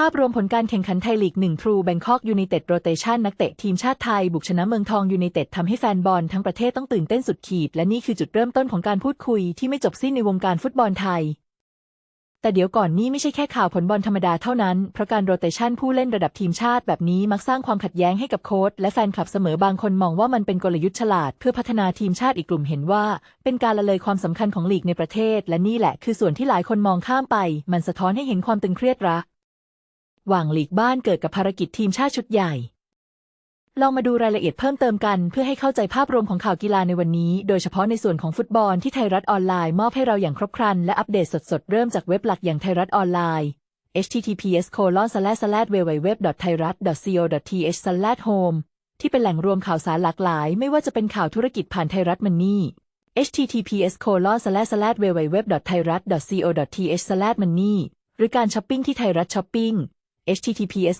ภาพรวมผลการแข่งขันไทยลีก1ทรูแบงคอกยู n นเต็ดโรเตชันนักเตะทีมชาติไทย บุกชนะเมืองทองยู n นเต็ดทำให้แฟนบอลทั้งประเทศต้องตื่นเต้นสุดขีด และนี่คือจุดเริ่มต้นของการพูดคุยที่ไม่จบสิ้นในวงการฟุตบอลไทย แต่เดี๋ยวก่อนนี้ไม่ใช่แค่ข่าวผลบอลธรรมดาเท่านั้น เพราะการโรเตชันผู้เล่นระดับทีมชาติแบบนี้มักสร้างความขัดแย้งให้กับโค้ชและแฟนคลับเสมอบางคนมองว่ามันเป็นกลยุทธ์ฉลาด เพื่อพัฒนาทีมชาติอีกกลุ่มเห็นว่า เป็นการละเลยความสำคัญของลีกในประเทศ และนี่แหละคือส่วนที่หลายคนมองข้ามไป มันสะท้อนให้เห็นความตึงเครียดระ หว่างหลีกบ้านเกิดกับภารกิจทีมชาติชุดใหญ่ ลองมาดูรายละเอียดเพิ่มเติมกัน เพื่อให้เข้าใจภาพรวมของข่าวกีฬาในวันนี้ โดยเฉพาะในส่วนของฟุตบอลที่ไทยรัฐออนไลน์มอบให้เราอย่างครบครัน และอัปเดตสดๆ เริ่มจากเว็บหลักอย่างไทยรัฐออนไลน์ https www thairat co th home ที่เป็นแหล่งรวมข่าวสารหลากหลาย ไม่ว่าจะเป็นข่าวธุรกิจผ่านไทยรัฐมันนี่ https www thairat co th money หรือการช้อปปิ้งที่ไทยรัฐช้อปปิ้ง https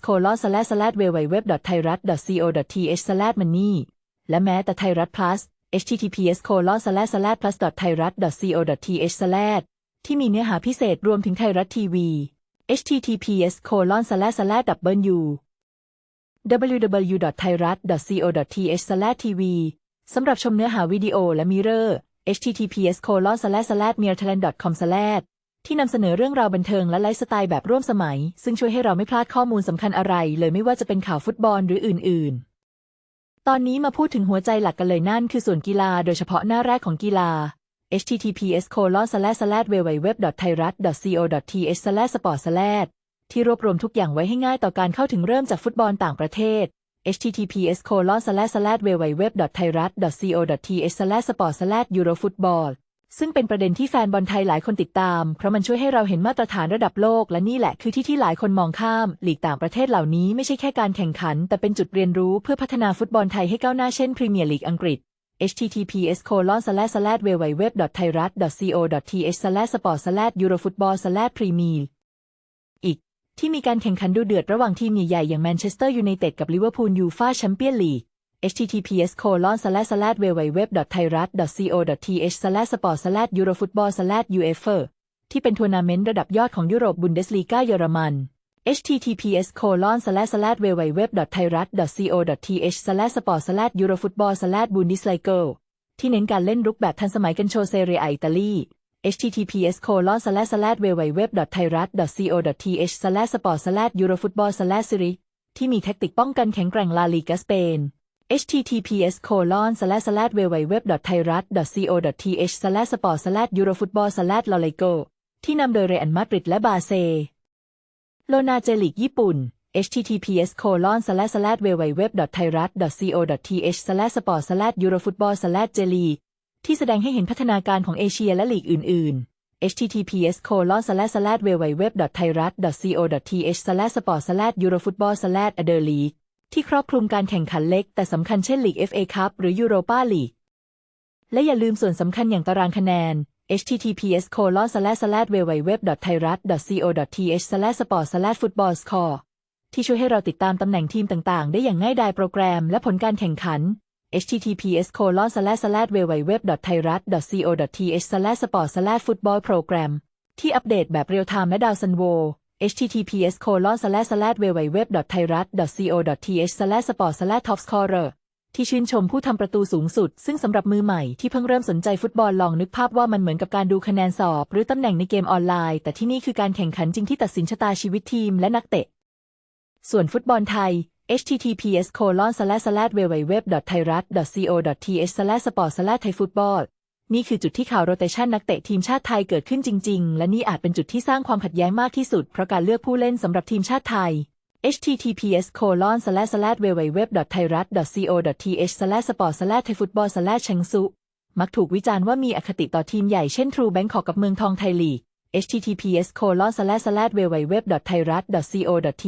www thairat co th money และแม้แต่ไทยรัฐ plus https plus thairat co th ที่มีเนื้อหาพิเศษรวมถึงไทยรัฐทีวี https w www.thairat.co.th/tv สำหรับชมเนื้อหาวิดีโอและมิเรอร์ https mirthailand.com ที่นำเสนอเรื่องราวบันเทิงและไลฟ์สไตล์แบบร่วมสมัย ซึ่งช่วยให้เราไม่พลาดข้อมูลสำคัญอะไร เลยไม่ว่าจะเป็นข่าวฟุตบอลหรืออื่น ๆ ตอนนี้มาพูดถึงหัวใจหลักกันเลยนั่นคือส่วนกีฬาโดยเฉพาะหน้าแรกของกีฬา https www thairat co th sport ที่รวบรวมทุกอย่างไว้ให้ง่ายต่อการเข้าถึงเริ่มจากฟุตบอลต่างประเทศ https www thairat co th sport eurofootball ซึ่งเป็นประเด็นที่แฟนบอลไทยหลายคนติดตาม เพราะมันช่วยให้เราเห็นมาตรฐานระดับโลก และนี่แหละคือที่ที่หลายคนมองข้าม หลีกต่างประเทศเหล่านี้ไม่ใช่แค่การแข่งขัน แต่เป็นจุดเรียนรู้เพื่อพัฒนาฟุตบอลไทยให้ก้าวหน้าเช่นพรีเมียร์ลีกอังกฤษ https www thairat co th sport eurofootball premier อีก ที่มีการแข่งขันดูเดือดระหว่างทีมใหญ่ๆอย่างแมนเชสเตอร์ยูไนเต็ดกับลิเวอร์พูลยูฟ่าแชมเปี้ยนลีก https www thairat co th sport eurofootball uefa ที่เป็นทัวร์นาเมนต์ระดับยอดของยุโรปบุนเดสลีกาเยอรมัน https www thairat co th sport eurofootball bundesliga ที่เน้นการเล่นรุกแบบทันสมัยกันโชเซเรียอิตาลี https www thairat co th sport eurofootball serie ที่มีแท็กติกป้องกันแข็งแกร่งลาลีกาสเปน https www thairat co th sport eurofootball l o l e g o ที่นำโดยเรอัลมาดริดและบาเซโลนาเจลิกญี่ปุ่น https www thairat co th sport eurofootball jelly ที่แสดงให้เห็นพัฒนาการของเอเชียและลีกอื่น ๆ https www thairat co th sport eurofootball other league ที่ครอบคลุมการแข่งขันเล็ก แต่สำคัญเช่นลีก FA Cup หรือยูโรปาลีก และอย่าลืมส่วนสำคัญอย่างตารางคะแนน https www thairat co th sport football score ที่ช่วยให้เราติดตามตำแหน่งทีมต่างๆ ได้อย่างง่ายดายโปรแกรมและผลการแข่งขัน https www thairat co th sport football program ที่อัปเดตแบบเรียลไทม์และดาวซันโว https www thairat co th sport topscorer ที่ชื่นชมผู้ทำประตูสูงสุด ซึ่งสำหรับมือใหม่ที่เพิ่งเริ่มสนใจฟุตบอลลองนึกภาพว่ามันเหมือนกับการดูคะแนนสอบ หรือตำแหน่งในเกมออนไลน์ แต่ที่นี่คือการแข่งขันจริงที่ตัดสินชะตาชีวิตทีมและนักเตะ ส่วนฟุตบอลไทย https www thairat co th sport thai football นี่คือจุดที่ข่าวโรเตชันนักเตะทีมชาติไทยเกิดขึ้นจริง ๆ และนี่อาจเป็นจุดที่สร้างความขัดแย้งมากที่สุด เพราะการเลือกผู้เล่นสำหรับทีมชาติไทย https www thairat co th sport thai football c h e n g s u มักถูกวิจารณ์ว่ามีอคติต่อทีมใหญ่เช่นทรูแบงคอกกับเมืองทองไทยลีก https www thairat co th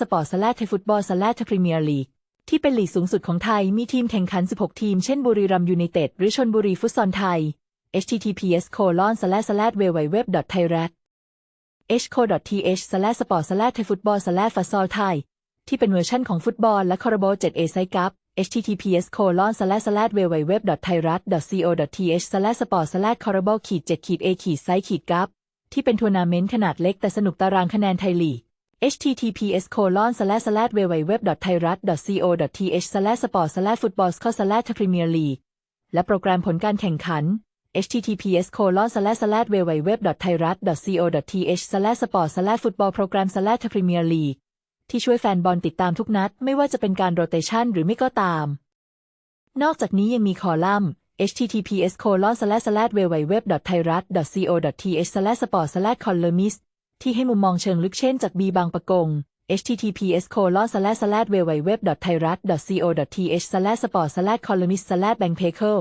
sport thai football thai premier league ที่เป็นหลีกสูงสุดของไทยมีทีมแข่งขัน 16 ทีม เช่นบุรีรัมยูไนเต็ดหรือชนบุรีฟุตซอลไทย https www thairat hco.th sport thai football futsal thai ที่เป็นเวอร์ชั่นของฟุตบอลและคอร์โบ 7A ไซกัพ https www thairat co th sport c o r r b 7 a ไซกับที่เป็นทัวร์นาเมนต์ขนาดเล็กแต่สนุกตารางคะแนนไทยลีก https colon slash slash www.thairat.co.th slash sport slash football slash premier league และโปรแกรมผลการแข่งขัน https colon slash slash www.thairat.co.th slash sport slash football program slash premier league ที่ช่วยแฟนบอลติดตามทุกนัด ไม่ว่าจะเป็นการโรเตชันหรือไม่ก็ตาม นอกจากนี้ยังมีคอลัมน์ https colon slash slash www.thairat.co.th slash sport slash columnist ที่ให้มุมมองเชิงลึกเช่นจากบีบางประกง https colon slash slash www.thairat.co.th slash sport slash columnist slash bank p a c e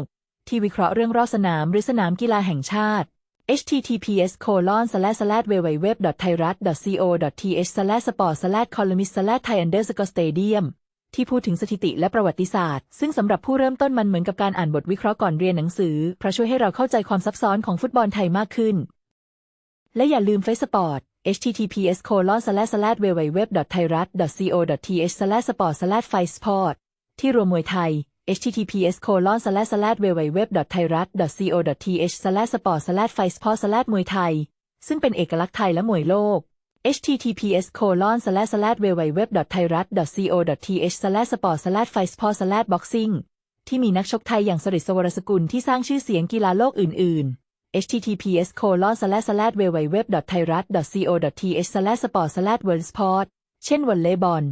ที่วิเคราะห์เรื่องรอบสนามหรือสนามกีฬาแห่งชาติ https colon slash slash www.thairat.co.th slash sport slash columnist slash thai underscore stadium ที่พูดถึงสถิติและประวัติศาสตร์ ซึ่งสำหรับผู้เริ่มต้นมันเหมือนกับการอ่านบทวิเคราะห์ก่อนเรียนหนังสือ เพราะช่วยให้เราเข้าใจความซับซ้อนของฟุตบอลไทยมากขึ้น และอย่าลืมเฟซสปอร์ต https colon slash slash www.thairat.co.th slash sport slash f i sport ที่รวมมวยไทย https colon slash slash www.thairat.co.th slash sport slash f i sport slash มวยไทย ซึ่งเป็นเอกลักษณ์ไทยและมวยโลก https colon slash slash www.thairat.co.th slash sport slash f i sport slash boxing ที่มีนักชกไทยอย่างสริศสวรสกุลที่สร้างชื่อเสียงกีฬาโลกอื่น ๆ https colon slash slash www.thairat.co.th slash sport slash world sport เช่นวอลเลย์บอล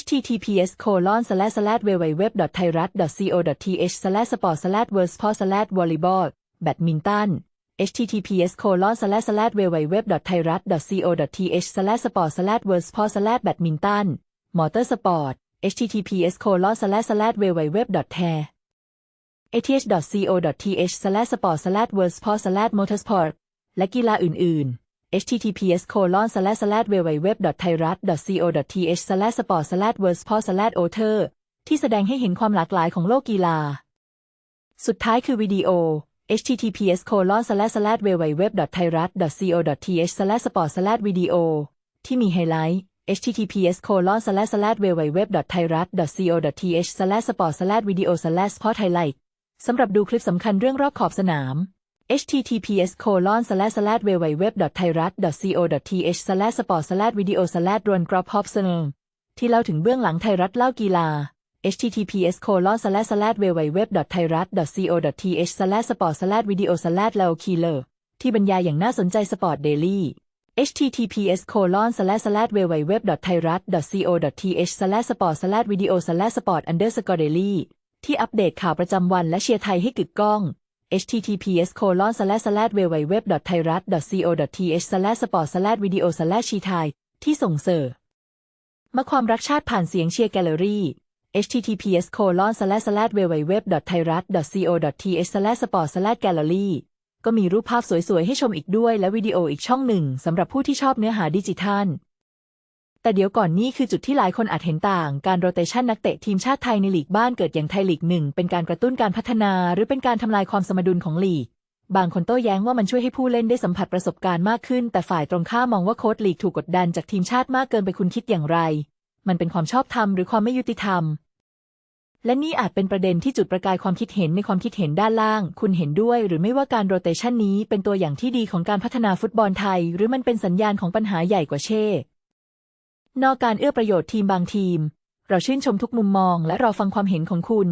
https colon slash slash www.thairat.co.th slash sport slash world sport slash volleyball แบดมินตัน https colon slash slash www.thairat.co.th slash sport slash world sport slash badminton มอเตอร์สปอร์ต https colon slash slash www.thair a t c o t h slash sport slash world sport slash motorsport และกีฬาอื่น ๆ https colon slash slash www.thairat.co.th slash sport slash world sport slash author ที่แสดงให้เห็นความหลากหลายของโลกกีฬา สุดท้ายคือวิดีโอ https colon slash slash www.thairat.co.th slash sport slash video ที่มีไฮไลท์ https colon slash slash www.thairat.co.th slash sport slash video slash sport highlight สำหรับดูคลิปสำคัญเรื่องรอบขอบสนาม https colon slash slash www.thairat.co.th slash sport slash video slash run crop hop ที่เล่าถึงเบื้องหลังไทยรัฐเล่ากีฬา https colon slash slash www.thairat.co.th slash sport slash video slash lao killer ที่บรรยายอย่างน่าสนใจสปอร์ตเดลี่ https colon slash slash www.thairat.co.th slash sport slash video slash sport underscore daily ที่อัปเดตข่าวประจำวันและเชียร์ไทยให้กึกก้อง https colon slash slash www.thairat.co.th slash sport slash video slash ชีไทยที่ส่งเสริมมาความรักชาติผ่านเสียงเชียร์แกลเลอรี่ https colon slash slash www.thairat.co.th slash sport slash gallery ก็มีรูปภาพสวยๆ ให้ชมอีกด้วยและวิดีโออีกช่องหนึ่งสำหรับผู้ที่ชอบเนื้อหาดิจิทัล แต่เดี๋ยวก่อนนี่คือจุดที่หลายคนอาจเห็นต่าง การโรเตชันนักเตะทีมชาติไทยในลีกบ้านเกิดอย่างไทยลีกหนึ่งเป็นการกระตุ้นการพัฒนา หรือเป็นการทำลายความสมดุลของลีก บางคนโต้แย้งว่ามันช่วยให้ผู้เล่นได้สัมผัสประสบการณ์มากขึ้น แต่ฝ่ายตรงข้ามมองว่าโค้ชลีกถูกกดดันจากทีมชาติมากเกินไปคุณคิดอย่างไร มันเป็นความชอบธรรมหรือความไม่ยุติธรรม และนี่อาจเป็นประเด็นที่จุดประกายความคิดเห็นในความคิดเห็นด้านล่าง คุณเห็นด้วย หรือไม่ว่าการโรเตชันนี้เป็นตัวอย่างที่ดีของการพัฒนาฟุตบอลไทย หรือมันเป็นสัญญาณของปัญหาใหญ่กว่าเช่ นอกการเอื้อประโยชน์ทีมบางทีม เราชื่นชมทุกมุมมองและรอฟังความเห็นของคุณ